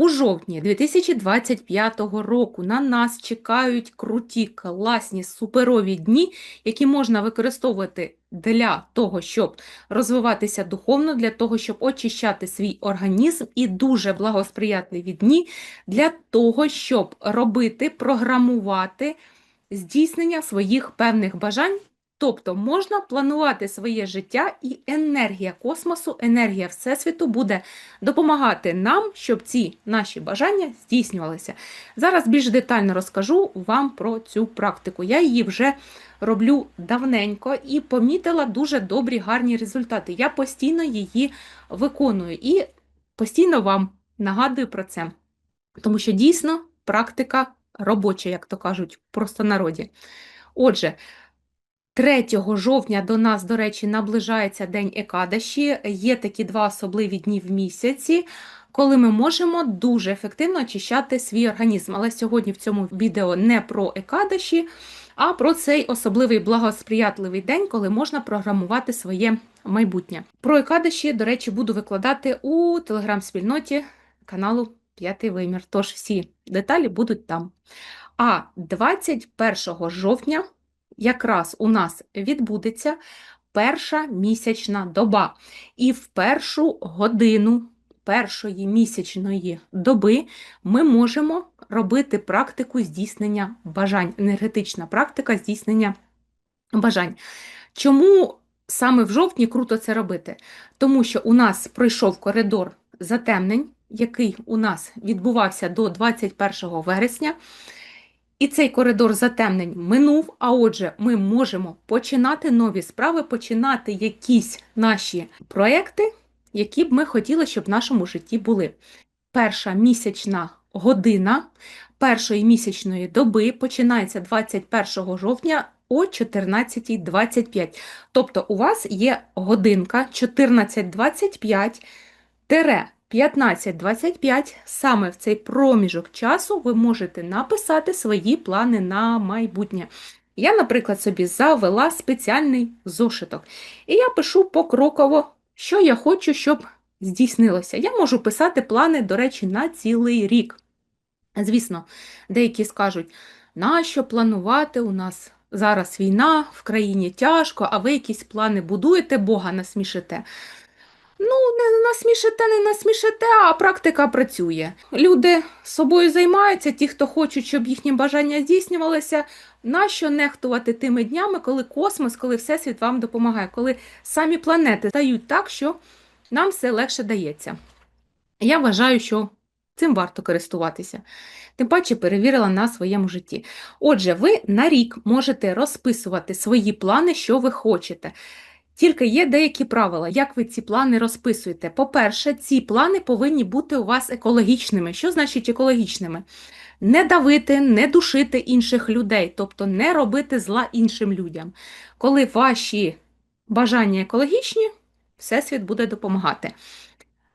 У жовтні 2025 року на нас чекають круті, класні, суперові дні, які можна використовувати для того, щоб розвиватися духовно, для того, щоб очищати свій організм, і дуже благосприятливі дні для того, щоб робити, програмувати здійснення своїх певних бажань. Тобто можна планувати своє життя, і енергія космосу, енергія Всесвіту буде допомагати нам, щоб ці наші бажання здійснювалися. Зараз більш детально розкажу вам про цю практику. Я її вже роблю давненько і помітила дуже добрі, гарні результати. Я постійно її виконую і постійно вам нагадую про це. Тому що дійсно практика робоча, як то кажуть, в простонароді. Отже, 3 жовтня до нас, до речі, наближається День Екадаші. Є такі два особливі дні в місяці, коли ми можемо дуже ефективно очищати свій організм. Але сьогодні в цьому відео не про Екадаші, а про цей особливий благосприятливий день, коли можна програмувати своє майбутнє. Про Екадаші, до речі, буду викладати у телеграм-спільноті каналу П'ятий Вимір. Тож всі деталі будуть там. А 21 жовтня якраз у нас відбудеться перша місячна доба. І в першу годину першої місячної доби ми можемо робити практику здійснення бажань, енергетична практика здійснення бажань. Чому саме в жовтні круто це робити? Тому що у нас пройшов коридор затемнень, який у нас відбувався до 21 вересня. І цей коридор затемнень минув, а отже, ми можемо починати нові справи, починати якісь наші проекти, які б ми хотіли, щоб в нашому житті були. Перша місячна година першої місячної доби починається 21 жовтня о 14.25. Тобто у вас є годинка 14.25 15-25, саме в цей проміжок часу ви можете написати свої плани на майбутнє. Я, наприклад, собі завела спеціальний зошиток. І я пишу покроково, що я хочу, щоб здійснилося. Я можу писати плани, до речі, на цілий рік. Звісно, деякі скажуть, нащо планувати у нас зараз війна, в країні тяжко, а ви якісь плани будуєте, Бога насмішите. Ну, не насмішите, не насмішите, а практика працює. Люди собою займаються, ті, хто хочуть, щоб їхні бажання здійснювалися. Нащо нехтувати тими днями, коли космос, коли Всесвіт вам допомагає, коли самі планети стають так, що нам все легше дається. Я вважаю, що цим варто користуватися. Тим паче перевірила на своєму житті. Отже, ви на рік можете розписувати свої плани, що ви хочете. Тільки є деякі правила, як ви ці плани розписуєте. По-перше, ці плани повинні бути у вас екологічними. Що значить екологічними? Не давити, не душити інших людей, тобто не робити зла іншим людям. Коли ваші бажання екологічні, Всесвіт буде допомагати.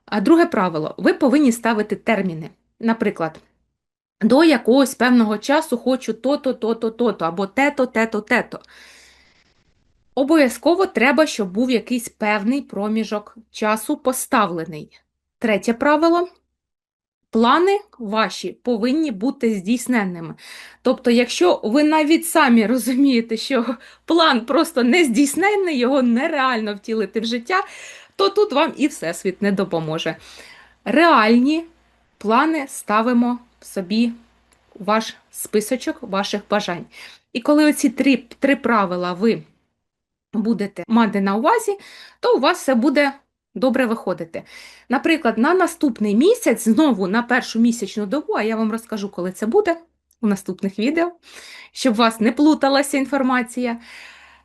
А друге правило: ви повинні ставити терміни. Наприклад, до якогось певного часу хочу то-то, то-то, то-то, або те-то, те-то, те-то. Обов'язково треба, щоб був якийсь певний проміжок часу поставлений. Третє правило. Плани ваші повинні бути здійсненними. Тобто, якщо ви навіть самі розумієте, що план просто не здійсненний, його нереально втілити в життя, то тут вам і Всесвіт не допоможе. Реальні плани ставимо собі у ваш списочок ваших бажань. І коли оці три, три правила ви будете мати на увазі, то у вас все буде добре виходити. Наприклад, на наступний місяць, знову на першу місячну добу, а я вам розкажу, коли це буде у наступних відео, щоб у вас не плуталася інформація,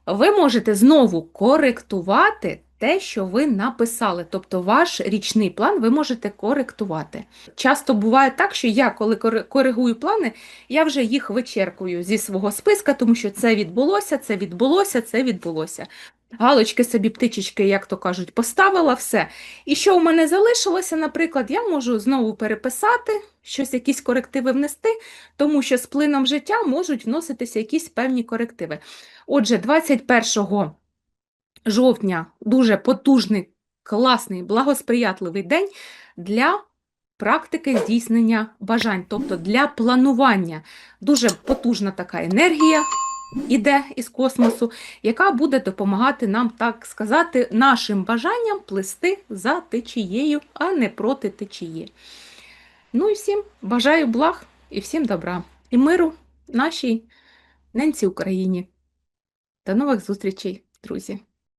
ви можете знову коректувати те, що ви написали, тобто ваш річний план ви можете коректувати. Часто буває так, що я, коли коригую плани, я вже їх вичеркую зі свого списка, тому що це відбулося, це відбулося, це відбулося. Галочки собі, птичечки, як то кажуть, поставила все. І що у мене залишилося, наприклад, я можу знову переписати, щось, якісь корективи внести, тому що з плином життя можуть вноситися якісь певні корективи. Отже, 21 жовтня дуже потужний, класний, благосприятливий день для практики здійснення бажань, тобто для планування. Дуже потужна така енергія іде із космосу, яка буде допомагати нам, так сказати, нашим бажанням плисти за течією, а не проти течії. Ну і всім бажаю благ і всім добра і миру нашій ненці Україні. До нових зустрічей, друзі!